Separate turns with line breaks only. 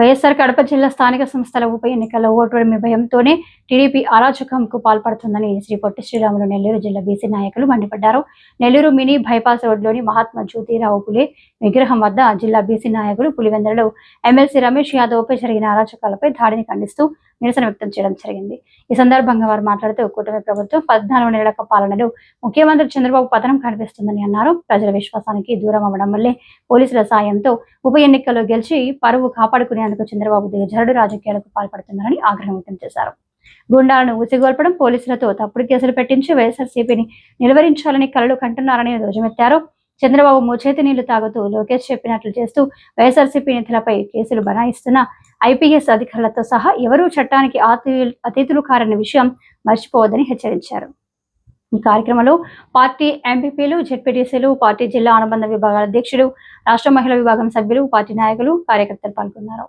వైఎస్ఆర్ కడప జిల్లా స్థానిక సంస్థల ఉప ఎన్నికల్లో ఓటమి భయంతోనే టీడీపీ అరాచకంకు పాల్పడుతుందని శ్రీ పొట్టి శ్రీరాములు నెల్లూరు జిల్లా బీసీ నాయకులు మండిపడ్డారు. నెల్లూరు మినీ బైపాస్ రోడ్లోని మహాత్మా జ్యోతిరావు పులే విగ్రహం వద్ద జిల్లా బీసీ నాయకులు పులివెందులలో ఎమ్మెల్సీ రమేష్ యాదవ్పై జరిగిన అరాచకాలపై దాడిని ఖండిస్తూ నిరసన వ్యక్తం చేయడం జరిగింది. ఈ సందర్భంగా వారు మాట్లాడుతూ కూటమి ప్రభుత్వం పద్నాలుగు నెలల పాలనలో ముఖ్యమంత్రి చంద్రబాబు పతనం కనిపిస్తుందని అన్నారు. ప్రజల విశ్వాసానికి దూరం అవ్వడం వల్లే పోలీసుల సాయంతో ఉప ఎన్నికల్లో గెలిచి పరువు కాపాడుకునే కాపాడుకునేందుకు చంద్రబాబు దిగజారుడు రాజకీయాలకు పాల్పడుతున్నారని ఆగ్రహం వ్యక్తం చేశారు. గుండాలను ఊసిగొల్పడం పోలీసులతో తప్పుడు కేసులు పెట్టించి వైఎస్ఆర్సీపీని నిలువరించాలని కలలు కంటున్నారని ధ్వజమెత్తారు. చంద్రబాబు ముచేతి నీళ్ళు తాగుతూ లోకేష్ చెప్పినట్లు చేస్తూ వైఎస్ఆర్సీపీ నేతలపై కేసులు బనాయిస్తున్న ఐపీఎస్ అధికారులతో సహా ఎవరూ చట్టానికి అతీతులు కారని విషయం మర్చిపోవద్దని హెచ్చరించారు. ఈ కార్యక్రమంలో పార్టీ ఎంపీపీలు జెడ్పీటీసీలు పార్టీ జిల్లా అనుబంధ విభాగాల అధ్యక్షులు రాష్ట్ర మహిళా విభాగం సభ్యులు పార్టీ నాయకులు కార్యకర్తలు పాల్గొన్నారు.